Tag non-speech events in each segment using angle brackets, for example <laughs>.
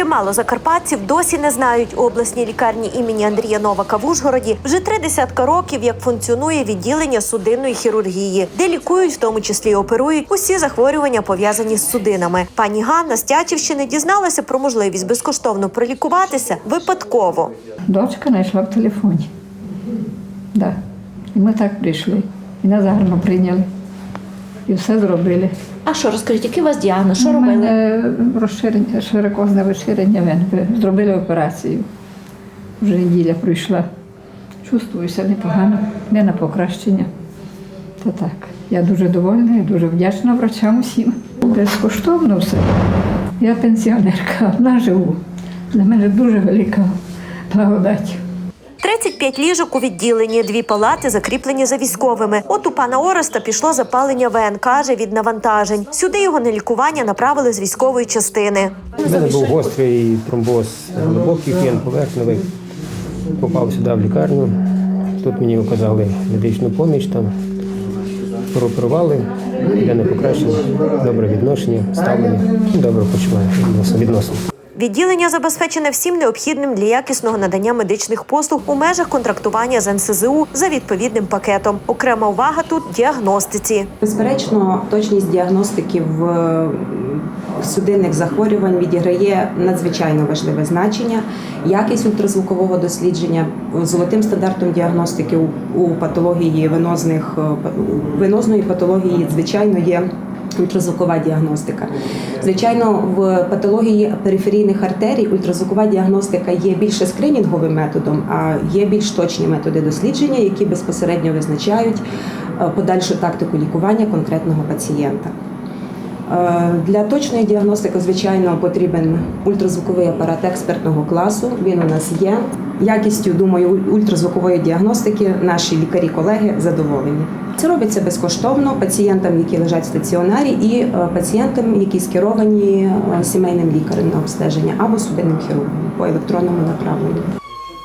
Чимало закарпатців досі не знають у обласній лікарні імені Андрія Новака в Ужгороді вже три десятка років, як функціонує відділення судинної хірургії, де лікують, в тому числі оперують усі захворювання пов'язані з судинами. Пані Ганна з Тячівщини дізналася про можливість безкоштовно пролікуватися випадково. Дочка знайшла в телефоні. Да. І ми так прийшли. І нас гарно прийняли. І все зробили. А що, розкажіть, який у вас діагноз? Що У робили? мене розширення, широкозне розширення вен. Зробили операцію. Вже неділя пройшла. Чувствуюся непогано, не на покращення. Та так. Я дуже довольна і дуже вдячна врачам усім. Безкоштовно все. Я пенсіонерка, <laughs> одна живу. Для мене дуже велика благодать. 35 ліжок у відділенні, дві палати закріплені за військовими. От у пана Ореста пішло запалення вен, каже, від навантажень. Сюди його на лікування направили з військової частини. У мене був гострий тромбоз глибокий фен поверхневий. Попав сюди в лікарню. Тут мені оказали медичну поміч, там прооперували, я не покращив, добре відношення, ставлення, добре почуваю відносно. Відділення забезпечене всім необхідним для якісного надання медичних послуг у межах контрактування з НСЗУ за відповідним пакетом. Окрема увага тут діагностиці. Безперечно, точність діагностики в е, судинних захворювань відіграє надзвичайно важливе значення. Якість ультразвукового дослідження золотим стандартом діагностики у, у патології венозних е, венозної патології, звичайно, є. Ультразвукова діагностика. Звичайно, в патології периферійних артерій ультразвукова діагностика є більше скринінговим методом, а є більш точні методи дослідження, які безпосередньо визначають е, подальшу тактику лікування конкретного пацієнта. Е, Для точної діагностики, звичайно, потрібен ультразвуковий апарат експертного класу. Він у нас є. Якістю, думаю, ультразвукової діагностики наші лікарі-колеги задоволені. Це робиться безкоштовно пацієнтам, які лежать в стаціонарі, і е, пацієнтам, які скеровані е, сімейним лікарем на обстеження або судинним хірургом по електронному направленню.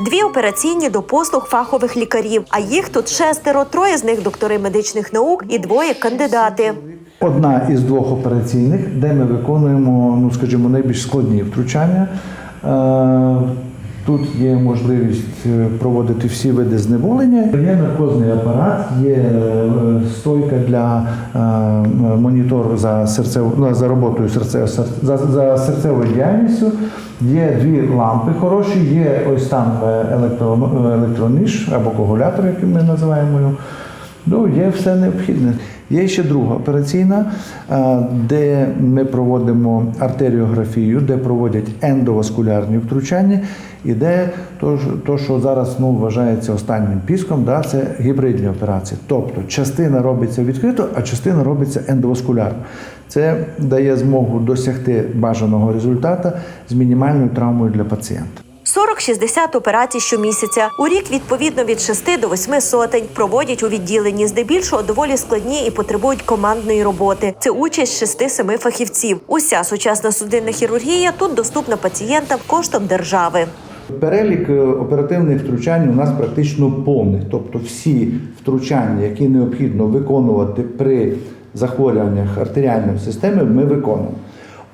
Дві операційні до послуг фахових лікарів. А їх тут шестеро, троє з них доктори медичних наук і двоє кандидати. Одна із двох операційних, де ми виконуємо, ну скажімо, найбільш складні втручання. Е, Тут є можливість е, проводити всі види знеболення. Є наркозний апарат, є е, стойка для монітору за серцев... ну, за роботою серцев... за, серцевою діяльністю. Є дві лампи хороші, є ось там електро... електроніж або коагулятор, який ми називаємо його. Ну, є все необхідне. Є ще друга операційна, де ми проводимо артеріографію, де проводять ендоваскулярні втручання, і де то що зараз ну, вважається останнім піском, да, це гібридні операції. Тобто частина робиться відкрито, а частина робиться ендоваскулярно. Це дає змогу досягти бажаного результату з мінімальною травмою для пацієнта. 40-60 операцій щомісяця. У рік відповідно від 6 до 8 сотень проводять у відділенні. Здебільшого доволі складні і потребують командної роботи. Це участь 6-7 фахівців. Уся сучасна судинна хірургія тут доступна пацієнтам коштом держави. Перелік е, оперативних втручань у нас практично повний. Тобто всі втручання, які необхідно виконувати при захворюваннях артеріальної системи, ми виконуємо.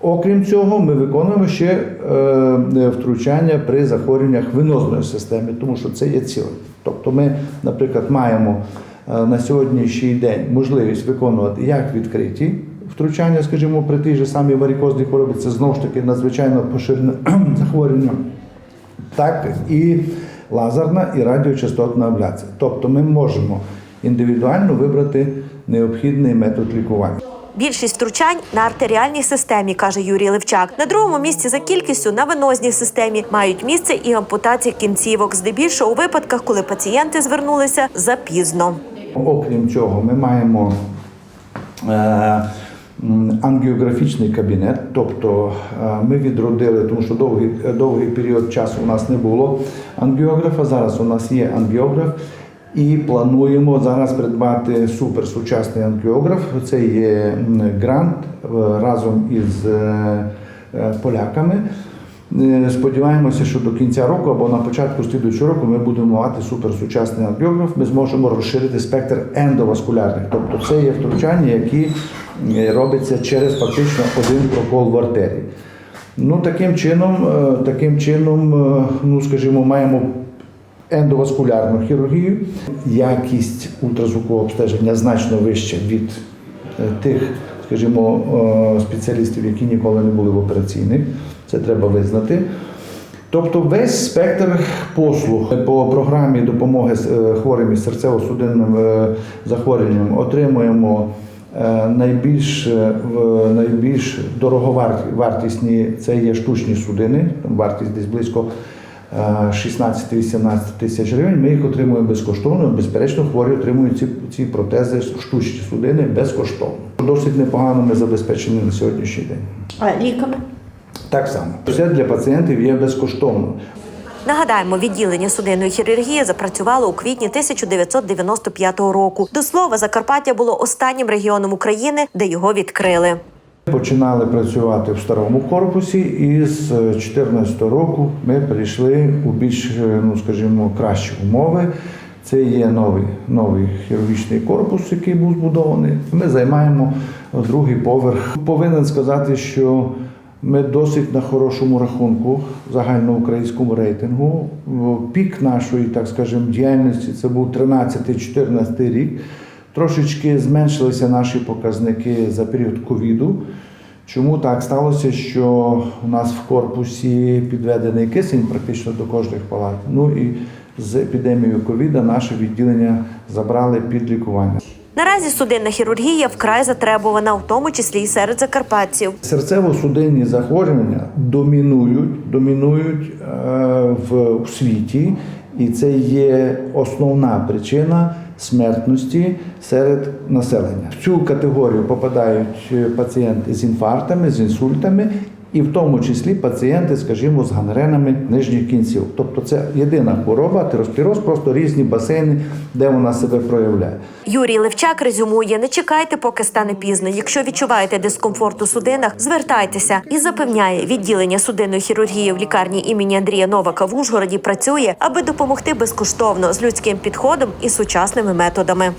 Окрім цього, ми виконуємо ще е, втручання при захворюваннях венозної системи, тому що це є ціле. Тобто ми, наприклад, маємо е, на сьогоднішній день можливість виконувати як відкриті втручання, скажімо, при тій же самій варикозній хворобі, це знову ж таки надзвичайно поширене <clears throat> захворювання так і лазерна і радіочастотна абляція. Тобто ми можемо індивідуально вибрати необхідний метод лікування. Більшість втручань на артеріальній системі, каже Юрій Левчак. На другому місці за кількістю на венозній системі мають місце і ампутація кінцівок, здебільшого у випадках, коли пацієнти звернулися запізно. Окрім цього, ми маємо е, ангіографічний кабінет, тобто е, ми відродили, тому що довгий, довгий період часу у нас не було ангіографа. Зараз у нас є ангіограф. І плануємо зараз придбати суперсучасний ангіограф. Це є грант е, разом із е, е, поляками. Сподіваємося, що до кінця року або на початку слідуючого року ми будемо мати суперсучасний ангіограф. Ми зможемо розширити спектр ендоваскулярних, тобто це є втручання, які робиться через фактично один прокол в артерії. Ну, таким чином, таким чином, ну скажімо, маємо ендоваскулярну хірургію. Якість ультразвукового обстеження значно вища від е, тих, скажімо, е, спеціалістів, які ніколи не були в операційних. Це треба визнати. Тобто весь спектр послуг по програмі допомоги е, хворим із серцево-судинним захворюванням отримуємо найбільш, найбільш дороговартісні це є штучні судини, вартість десь близько 16-18 тисяч гривень. Ми їх отримуємо безкоштовно. Безперечно, хворі отримують ці, ці протези, штучні судини безкоштовно. Досить непогано ми забезпечені на сьогоднішній день. А ліками? Так само. Все для пацієнтів є безкоштовно. Нагадаємо, відділення судинної хірургії запрацювало у квітні 1995 року. До слова, Закарпаття було останнім регіоном України, де його відкрили. Починали працювати в старому корпусі, і з 2014 року ми перейшли у більш, е, ну скажімо, кращі умови. Це є новий, новий хірургічний корпус, який був збудований. Ми займаємо другий поверх. Повинен сказати, що ми досить на хорошому рахунку загальноукраїнському рейтингу. Пік нашої, так скажемо, діяльності це був 13-14 рік. Трошечки зменшилися наші показники за період ковіду. Чому так сталося, що у нас в корпусі підведений кисень практично до кожних палат. Ну і з епідемією ковіда наше відділення забрали під лікування. Наразі судинна хірургія вкрай затребувана, в тому числі й серед закарпатців. Серцево-судинні захворювання домінують, домінують е, в світі, і це є основна причина смертності серед населення. В цю категорію попадають е, пацієнти з інфарктами, з інсультами. І в тому числі пацієнти, скажімо, з гангренами нижніх кінців. Тобто це єдина хвороба, атеросклероз, просто різні басейни, де вона себе проявляє. Юрій Левчак резюмує: не чекайте, поки стане пізно. Якщо відчуваєте дискомфорт у судинах, звертайтеся і запевняє, відділення судинної хірургії в лікарні імені Андрія Новака в Ужгороді працює, аби допомогти безкоштовно з людським підходом і сучасними методами.